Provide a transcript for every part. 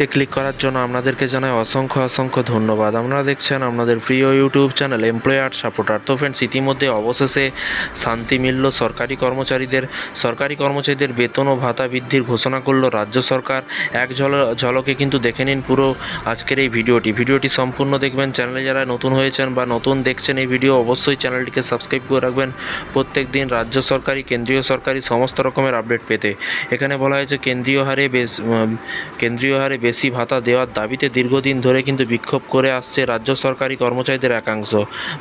তে ক্লিক করার জন্য আপনাদেরকে জানাই অসংখ্য অসংখ্য ধন্যবাদ। আপনারা দেখছেন আপনাদের প্রিয় ইউটিউব চ্যানেল এমপ্লয়ার সাপোর্টার। তো ফ্রেন্ডস ইতিমধ্যে অবশেষে শান্তি মিলল সরকারি কর্মচারীদের। সরকারি কর্মচারীদের বেতন ও ভাতা বৃদ্ধির ঘোষণা করল রাজ্য সরকার। এক ঝল, ঝলকে কিন্তু দেখে নিন পুরো আজকের এই ভিডিওটি। ভিডিওটি সম্পূর্ণ দেখবেন, চ্যানেলে যারা নতুন হয়েছেন বা নতুন দেখছেন এই ভিডিও, অবশ্যই চ্যানেলটিকে সাবস্ক্রাইব করে রাখবেন প্রত্যেক দিন রাজ্য সরকারি, কেন্দ্রীয় সরকারি সমস্ত রকমের আপডেট পেতে। এখানে বলা হয়েছে, কেন্দ্রীয় হারে বেশ কেন্দ্রীয় হারে বেশি ভাতা দেওয়ার দাবিতে দীর্ঘদিন ধরে কিন্তু বিক্ষোভ করে আসছে রাজ্য সরকারি কর্মচারীদের একাংশ।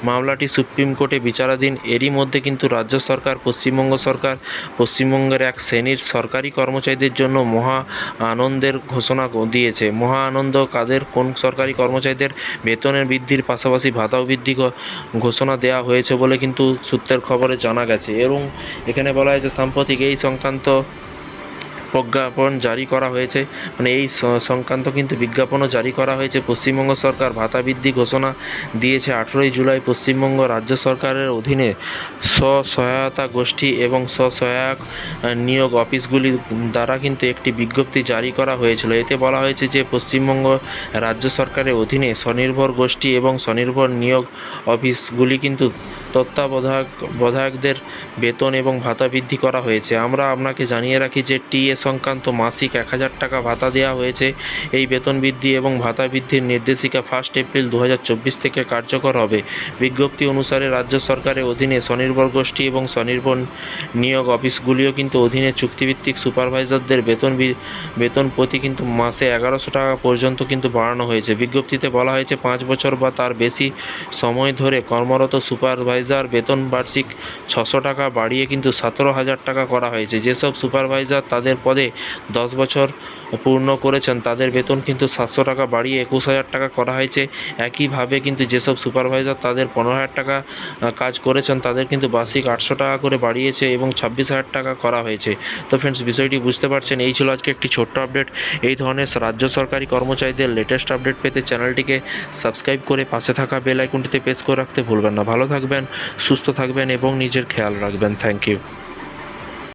মামলাটি সুপ্রিম কোর্টে বিচারাধীন, এরই মধ্যে কিন্তু রাজ্য সরকার, পশ্চিমবঙ্গ সরকার, পশ্চিমবঙ্গের এক শ্রেণির সরকারি কর্মচারীদের জন্য মহা আনন্দের ঘোষণা দিয়েছে। মহা আনন্দ কাদের? কোন সরকারি কর্মচারীদের? বেতনের বৃদ্ধির পাশাপাশি ভাতাও বৃদ্ধি ঘোষণা দেওয়া হয়েছে বলে কিন্তু সূত্রের খবরে জানা গেছে। এবং এখানে বলা হয়েছে সাম্প্রতিক এই সংক্রান্ত প্রজ্ঞাপন জারি করা হয়েছে। মানে এই সংক্রান্ত কিন্তু বিজ্ঞাপনও জারি করা হয়েছে। পশ্চিমবঙ্গ সরকার ভাতা বৃদ্ধি ঘোষণা দিয়েছে আঠেরোই জুলাই পশ্চিমবঙ্গ রাজ্য সরকারের অধীনে। স্বসহায়তা গোষ্ঠী এবং স্বসহায়ক নিয়োগ অফিসগুলির দ্বারা কিন্তু একটি বিজ্ঞপ্তি জারি করা হয়েছিল। এতে বলা হয়েছে যে, পশ্চিমবঙ্গ রাজ্য সরকারের অধীনে স্বনির্ভর গোষ্ঠী এবং স্বনির্ভর নিয়োগ অফিসগুলি কিন্তু তত্ত্বাবধায়ক, বধায়কদের বেতন এবং ভাতা বৃদ্ধি করা হয়েছে। আমরা আপনাকে জানিয়ে রাখি যে টিএ সংক্রান্ত মাসিক এক হাজার টাকা ভাতা দেওয়া হয়েছে। এই বেতন বৃদ্ধি এবং ভাতা বৃদ্ধির নির্দেশিকা ফার্স্ট এপ্রিল দু হাজার চব্বিশ থেকে কার্যকর হবে। বিজ্ঞপ্তি অনুসারে রাজ্য সরকারের অধীনে স্বনির্ভর গোষ্ঠী এবং স্বনির্ভর নিয়োগ অফিসগুলিও কিন্তু অধীনে চুক্তিভিত্তিক সুপারভাইজারদের বেতন বেতন প্রতি কিন্তু মাসে এগারোশো টাকা পর্যন্ত কিন্তু বাড়ানো হয়েছে। বিজ্ঞপ্তিতে বলা হয়েছে, পাঁচ বছর বা তার বেশি সময় ধরে কর্মরত সুপারভাইজার বেতন বার্ষিক ছশো টাকা বাড়িয়ে কিন্তু সতেরো হাজার টাকা করা হয়েছে। যেসব সুপারভাইজার তাদের পদে দশ বছর পূর্ণ করেছেন, তাদের বেতন কিন্তু সাতশো টাকা বাড়িয়ে একুশ হাজার টাকা করা হয়েছে। একইভাবে কিন্তু যেসব সুপারভাইজার তাদের পনেরো হাজার টাকা কাজ করেছেন, তাদের কিন্তু বার্ষিক আটশো টাকা করে বাড়িয়েছে এবং ছাব্বিশ হাজার টাকা করা হয়েছে। তো ফ্রেন্ডস বিষয়টি বুঝতে পারছেন, এই ছিল আজকে একটি ছোট্ট আপডেট এই ধরনের রাজ্য সরকারি কর্মচারীদের লেটেস্ট আপডেট পেতে চ্যানেলটিকে সাবস্ক্রাইব করে পাশে থাকা বেল আইকনটিতে প্রেস করে রাখতে ভুলবেন না। ভালো থাকবেন সুস্থ থাকবেন এবং নিজের খেয়াল রাখবেন। Thank you